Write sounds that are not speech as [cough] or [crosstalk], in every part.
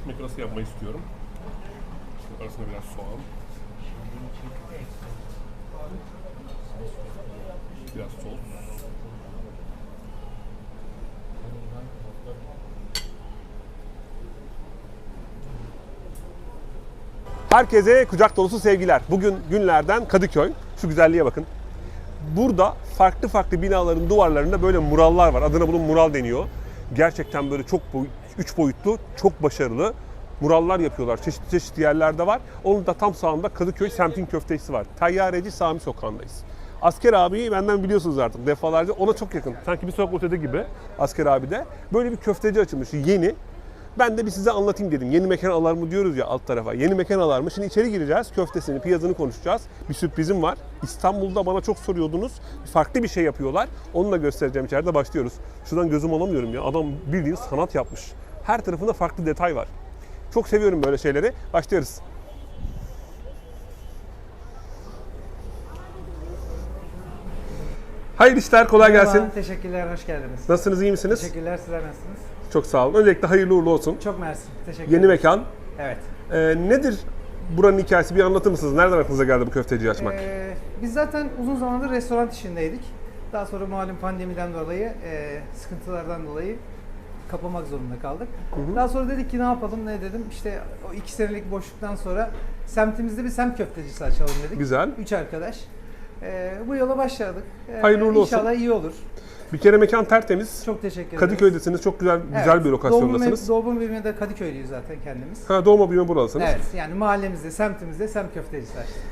ekmek arası yapmayı istiyorum. Şimdi arasına biraz soğan. Biraz sos. Herkese kucak dolusu sevgiler. Bugün günlerden Kadıköy. Şu güzelliğe bakın. Burada farklı farklı binaların duvarlarında böyle murallar var. Adına bunun mural deniyor. Gerçekten böyle çok boy, üç boyutlu, çok başarılı murallar yapıyorlar. Çeşitli çeşitli yerlerde var. Onun da tam sağında Kadıköy semtin köftesi var. Tayyareci Sami Sokağı'ndayız. Asker abiyi benden biliyorsunuz artık defalarca. Ona çok yakın. Sanki bir sokak ötede gibi Asker abi de. Böyle bir köfteci açılmış. Yeni. Ben de bir size anlatayım dedim. Yeni mekan alar mı diyoruz ya alt tarafa. Yeni mekan alar mı? Şimdi içeri gireceğiz. Köftesini, piyazını konuşacağız. Bir sürprizim var. İstanbul'da bana çok soruyordunuz. Farklı bir şey yapıyorlar. Onu da göstereceğim içeride. Başlıyoruz. Şuradan gözüm alamıyorum ya. Adam bildiğin sanat yapmış. Her tarafında farklı detay var. Çok seviyorum böyle şeyleri. Başlıyoruz. Hayırlı işler, kolay gelsin. Merhaba, Teşekkürler, hoş geldiniz. Nasılsınız, iyi misiniz? Teşekkürler, sizler nasılsınız? Çok sağ olun. Öncelikle hayırlı uğurlu olsun. Çok mersi, teşekkür Yeni mekan. Evet. Ee, nedir buranın hikayesi? Bir anlatır mısınız? Nereden aklınıza geldi bu köfteciyi açmak? Ee, biz zaten uzun zamandır restoran işindeydik. Daha sonra malum pandemiden dolayı, e, sıkıntılardan dolayı kapamak zorunda kaldık. Daha sonra dedik ki ne yapalım, ne dedim. İşte o iki senelik boşluktan sonra semtimizde bir semt köftecisi açalım dedik. Güzel. Üç arkadaş. Ee, bu yola başladık. Ee, Hayırlı uğurlu olsun. İnşallah iyi olur. Bir kere mekan tertemiz. Çok teşekkür ederim. Kadıköy'desiniz. Çok güzel güzel bir lokasyondasınız. Doğum, doğum büyüme de Kadıköylüyüz zaten kendimiz. Ha, doğma büyüme buralısınız. Evet yani mahallemizde, semtimizde semt köftecisi açtık.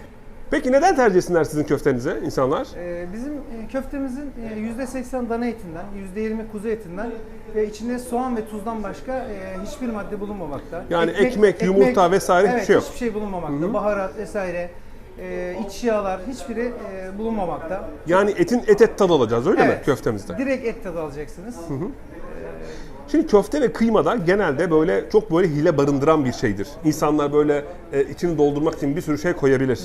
Peki neden tercih etsinler sizin köftenizi insanlar? Ee, bizim e, köftemizin e, %80 dana etinden, %20 kuzu etinden ve içinde soğan ve tuzdan başka e, hiçbir madde bulunmamakta. Yani ekmek, yumurta vesaire hiçbir evet, şey yok. hiçbir şey bulunmamakta. Baharat vesaire, e, iç yağlar hiçbiri e, bulunmamakta. Yani etin et et tadı alacağız öyle mi Evet. köftemizde? Direkt et tadı alacaksınız. Şimdi köfte ve kıymada genelde böyle çok böyle hile barındıran bir şeydir. İnsanlar böyle e, içini doldurmak için bir sürü şey koyabilir.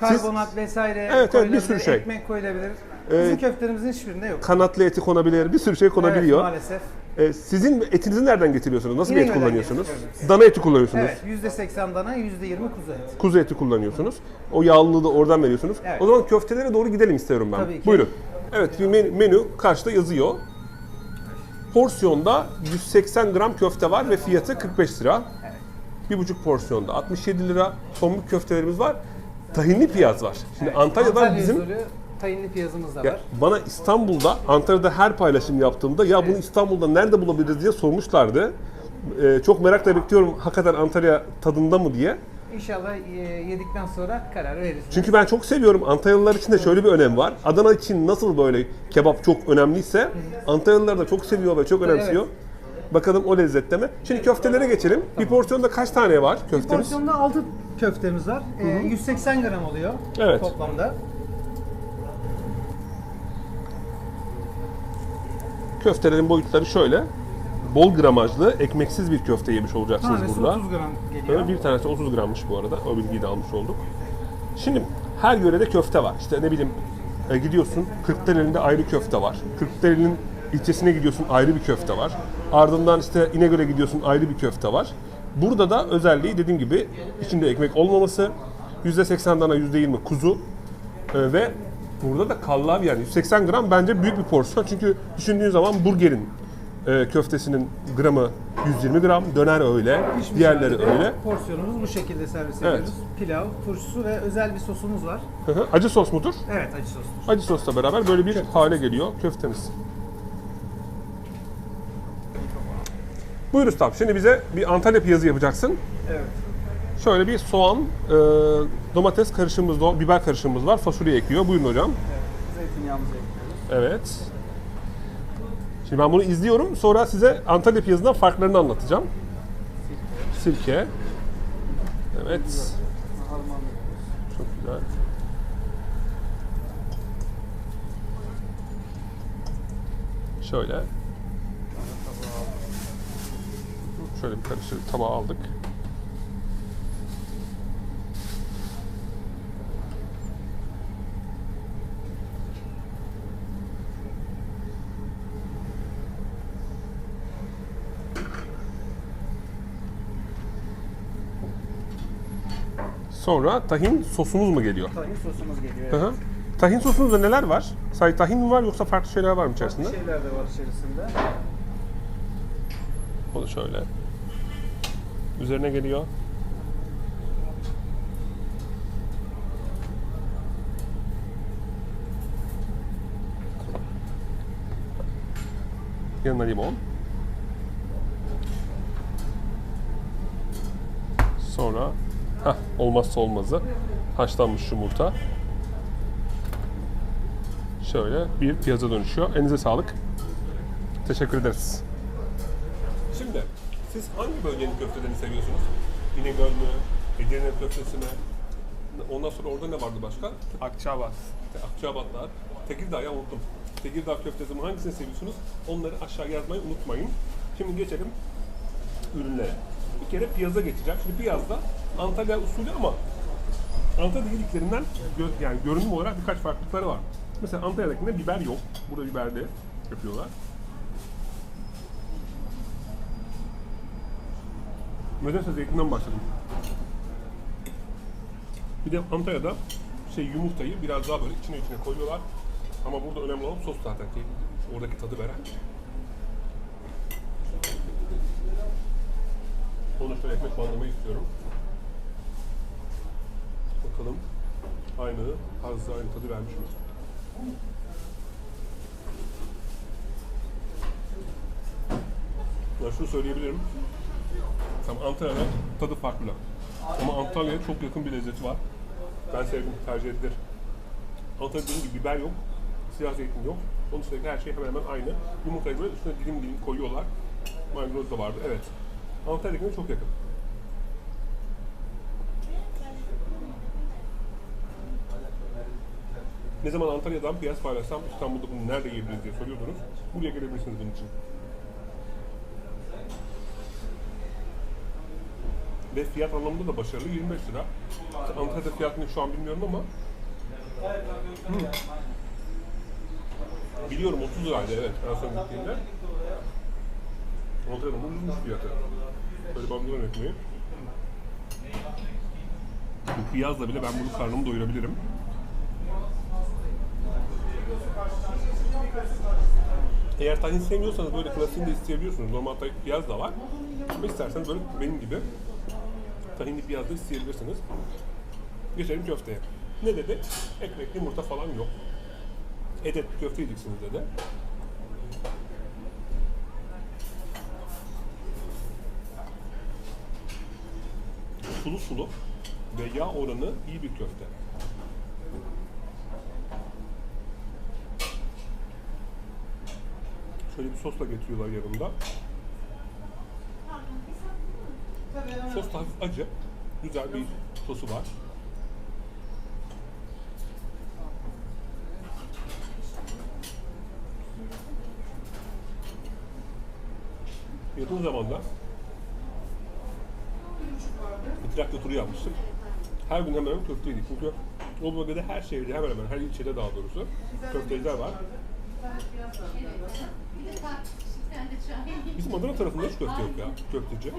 Karbonat vesaire Evet, evet, bir sürü şey. ekmek koyulabilir. Bizim Ee, köftelerimizin hiçbirinde yok. Kanatlı eti konabilir, bir sürü şey konabiliyor. Evet, maalesef. E, sizin etinizi nereden getiriyorsunuz? Nasıl bir et İnegöl'den kullanıyorsunuz? getiriyoruz. Dana eti kullanıyorsunuz. Evet, %80 dana, %20 kuzu eti. Kuzu eti kullanıyorsunuz. O yağlılığı da oradan veriyorsunuz. Evet. O zaman köftelere doğru gidelim istiyorum ben. Tabii ki. Buyurun. Evet bir menü, menü karşıda yazıyor. Porsiyonda 180 gram köfte var ve fiyatı 45 lira. Bir buçuk porsiyonda 67 lira. Tombik köftelerimiz var. Tahinli piyaz var. Şimdi Antalya'dan Antalya bizim usulü tayinli piyazımız da ya var. bana İstanbul'da, Antalya'da her paylaşım yaptığımda ya bunu İstanbul'da nerede bulabiliriz diye sormuşlardı. Ee, çok merakla bekliyorum hakikaten Antalya tadında mı diye. İnşallah e, yedikten sonra karar veririz. Çünkü ben çok seviyorum. Antalyalılar için de şöyle bir önem var. Adana için nasıl böyle kebap çok önemliyse Antalyalılar da çok seviyor ve çok önemsiyor. Bakalım o lezzette mi? Şimdi köftelere geçelim. Bir porsiyonda kaç tane var köftemiz? Porsiyonda 6 köftemiz var. E, 180 gram oluyor Evet. toplamda. Köftelerin boyutları şöyle. Bol gramajlı, ekmeksiz bir köfte yemiş olacaksınız Tanesi burada. 30 gram geliyor. Evet, bir tanesi 30 grammış bu arada. O bilgiyi de almış olduk. Şimdi her yörede köfte var. İşte ne bileyim e, gidiyorsun Kırklareli'nde ayrı köfte var. Kırklareli'nin ilçesine gidiyorsun ayrı bir köfte var. Ardından işte İnegöl'e gidiyorsun ayrı bir köfte var. Burada da özelliği dediğim gibi içinde ekmek olmaması, %80 dana %20 kuzu e, ve burada da kallav yani 180 gram bence büyük bir porsiyon. Çünkü düşündüğün zaman burgerin e, köftesinin gramı 120 gram, döner öyle, Pişmiş diğerleri halde öyle. Porsiyonumuz bu şekilde servis Evet. ediyoruz. Pilav, turşusu ve özel bir sosumuz var. Hı hı. Acı sos mudur? Evet acı sostur. Acı sosla beraber böyle bir hale geliyor köftemiz. Buyur ustam. Şimdi bize bir Antalya piyazı yapacaksın. Evet. Şöyle bir soğan, e, domates karışımımız, do- biber karışımımız var. Fasulye ekliyor. Buyurun hocam. evet. Zeytinyağımızı ekliyoruz. Evet. Şimdi ben bunu izliyorum. Sonra size Antalya piyazından farklarını anlatacağım. Sirke. Evet. Çok güzel. Şöyle. Şöyle bir karıştırıp tabağa aldık. Sonra tahin sosumuz mu geliyor? Tahin sosumuz geliyor. Evet. Hı hı. Tahin sosunuzda neler var? Sadece tahin mi var yoksa farklı şeyler var mı içerisinde? Farklı şeyler de var içerisinde. Da şöyle. Üzerine geliyor. Yanına limon. Sonra hah, olmazsa olmazı haşlanmış yumurta. Şöyle bir piyaza dönüşüyor. Elinize sağlık. Teşekkür ederiz. Siz hangi bölgenin köftelerini seviyorsunuz? İnegöl mü? Edirne köftesi mi? Ondan sonra orada ne vardı başka? Akçabat. Akçabatlar. Tekirdağ'ı unuttum. Tekirdağ köftesi mi? Hangisini seviyorsunuz? Onları aşağı yazmayı unutmayın. Şimdi geçelim ürünlere. Bir kere piyaza geçeceğim. Şimdi piyazda Antalya usulü ama Antalya yediklerinden gö- yani görünüm olarak birkaç farklılıkları var. Mesela Antalya'dakinde biber yok. Burada biberli yapıyorlar. Nedense zeytinden başladım. Bir de Antalya'da şey yumurtayı biraz daha böyle içine içine koyuyorlar. Ama burada önemli olan sos zaten ki oradaki tadı veren. Onu şöyle ekmek bandırmayı istiyorum. Bakalım aynı, az aynı tadı vermiş mi? Ya şunu söyleyebilirim. Tamam Antalya'da tadı farklı. Ama Antalya'ya çok yakın bir lezzeti var. Ben sevdim, tercih edilir. Antalya'da dediğim gibi biber yok, siyah zeytin yok. Onun dışındaki her şey hemen hemen aynı. Yumurtayı böyle üstüne dilim dilim koyuyorlar. Maydanoz da vardı, evet. Antalya'dakine çok yakın. Ne zaman Antalya'dan piyaz paylaşsam İstanbul'da bunu nerede yiyebiliriz diye soruyordunuz. Buraya gelebilirsiniz bunun için. Ve fiyat anlamında da başarılı 25 lira. Antalya'da fiyatını şu an bilmiyorum ama Hmm. Biliyorum 30 liraydı evet en son gittiğimde. Antalya'da ucuzmuş fiyatı. Böyle bandırma ekmeği. Bu piyazla bile ben bunu karnımı doyurabilirim. Eğer tahin sevmiyorsanız böyle klasiğini de isteyebiliyorsunuz. Normal piyaz da var. Ama isterseniz böyle benim gibi tahinli piyaz da isteyebilirsiniz. Geçelim köfteye. Ne dedi? Ekmek, yumurta falan yok. Edet köfte yiyeceksiniz dedi. Sulu sulu ve yağ oranı iyi bir köfte. Şöyle bir sosla getiriyorlar yanında. Sos da hafif acı. Güzel bir sosu var. Yakın zamanda trakya turu yapmıştık. Her gün hemen hemen köfte yedik. Çünkü o bölgede her şehirde hemen hemen her ilçede daha doğrusu köfteciler var. Adana tarafında hiç köfte yok ya, köfteci.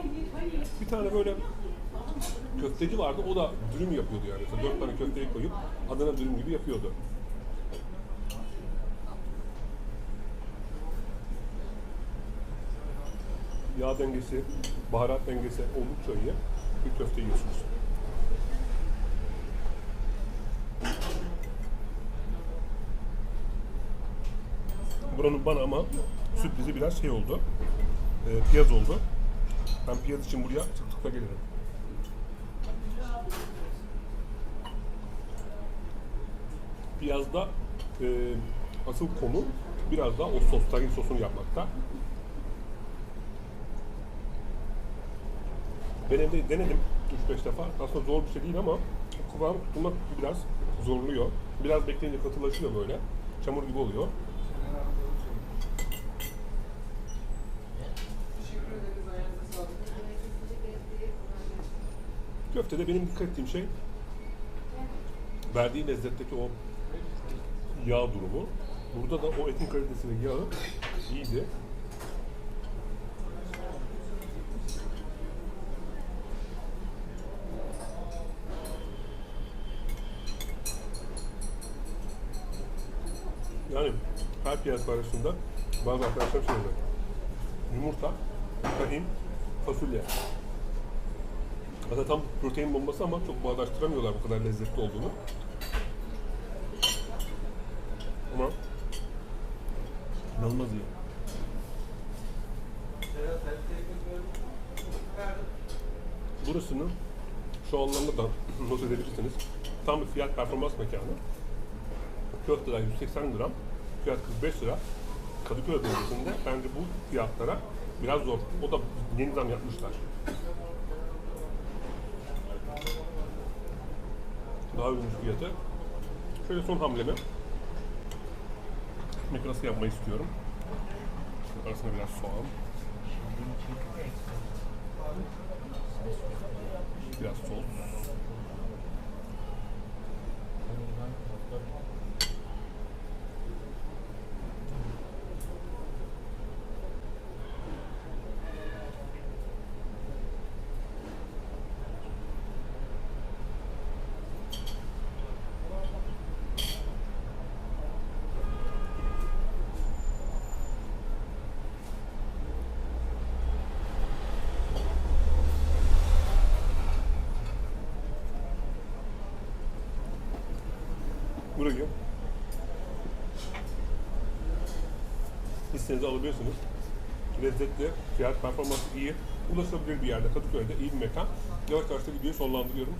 Bir tane böyle köfteci vardı, o da dürüm yapıyordu yani. Mesela dört tane köfteyi koyup Adana dürüm gibi yapıyordu. Yağ dengesi, baharat dengesi oldukça iyi. Bir köfte yiyorsunuz. Buranın bana ama sürprizi biraz şey oldu. E, piyaz oldu. Ben piyaz için buraya sıklıkla gelirim. Piyazda e, asıl konu biraz daha o sos, tahin sosunu yapmakta. Ben evde denedim 3-5 defa. Aslında zor bir şey değil ama kıvamı tutmak biraz zorluyor. Biraz bekleyince katılaşıyor böyle. Çamur gibi oluyor. Köftede benim dikkat ettiğim şey verdiği lezzetteki o yağ durumu. Burada da o etin kalitesinin yağı iyiydi. Yani her piyaz paylaşımda bazı arkadaşlarım söylüyor. Şey Yumurta, tahin, fasulye. Aslında tam protein bombası ama çok bağdaştıramıyorlar bu kadar lezzetli olduğunu. Ama inanılmaz iyi. Burasını şu anlamda da [clears throat] not edebilirsiniz. Tam bir fiyat performans mekanı. Köfteler 180 gram, fiyat 45 lira. Kadıköy bölgesinde bence bu fiyatlara biraz zor. O da yeni zam yapmışlar. Daha uygun fiyatı. Şöyle son hamlemi. Ekmek yapmayı istiyorum. Şöyle arasına biraz soğan. Biraz sos. Burayı istediğinizi alabiliyorsunuz. Lezzetli, fiyat performansı iyi, ulaşılabilir bir yerde, Kadıköy'de iyi bir mekan. Yavaş yavaş da videoyu sonlandırıyorum.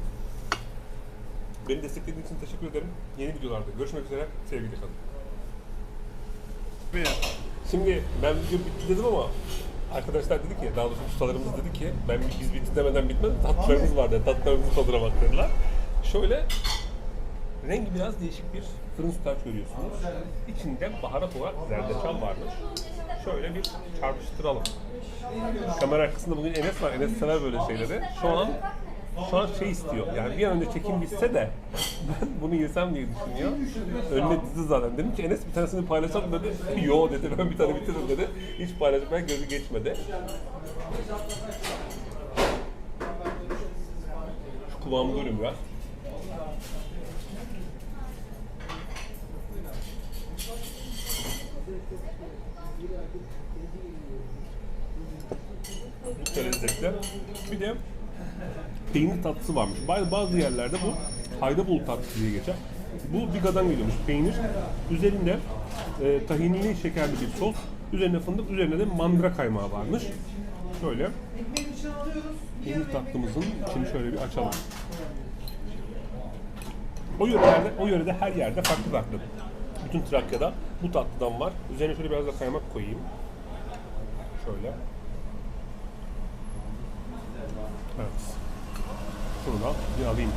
Beni desteklediğiniz için teşekkür ederim. Yeni videolarda görüşmek üzere, sevgiyle kalın. Şimdi ben video bitti dedim ama arkadaşlar dedi ki, daha doğrusu ustalarımız dedi ki, ben biz bitti demeden bitmez, tatlılarımız var dedi, tatlılarımızın tadına bak dediler. Şöyle Rengi biraz değişik bir fırın sütlaç görüyorsunuz. İçinde baharat olarak zerdeçal varmış. Şöyle bir çarpıştıralım. Kamera arkasında bugün Enes var. Enes sever böyle şeyleri. Şu an şu an şey istiyor. Yani bir an önce çekim bitse de ben bunu yesem diye düşünüyor. Önüne dizi zaten. Dedim ki Enes bir tanesini paylaşalım dedi. [laughs] Yo dedi ben bir tane bitiririm dedi. Hiç paylaşmaya gözü geçmedi. Şu kıvamı görün biraz. Lezzetli. Bir de peynir tatlısı varmış. Bazı, yerlerde bu haydabolu tatlısı diye geçer. Bu Biga'dan geliyormuş peynir. Üzerinde e, tahinli şekerli bir sos. Üzerine fındık, üzerine de mandıra kaymağı varmış. Şöyle peynir tatlımızın içini şöyle bir açalım. O yörelerde, o yörede her yerde farklı farklı. Bütün Trakya'da bu tatlıdan var. Üzerine şöyle biraz da kaymak koyayım. Şöyle. Evet. Şunu da bir alayım.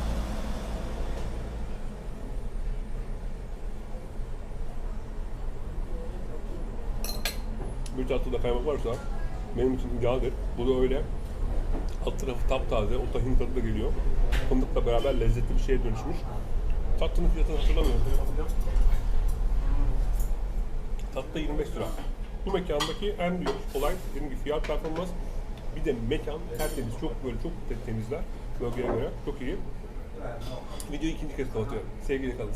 Bir tatlıda kaymak varsa benim için idealdir. Bu da öyle. Alt tarafı taptaze, o tahin tadı da geliyor. Fındıkla beraber lezzetli bir şeye dönüşmüş. Tatlının fiyatını hatırlamıyorum. Tatlı 25 lira. Bu mekandaki en büyük olay dediğim gibi fiyat performans. Bir de mekan tertemiz, çok böyle çok temizler bölgeye göre. Çok iyi. Videoyu ikinci kez kapatıyorum. Sevgili kalın.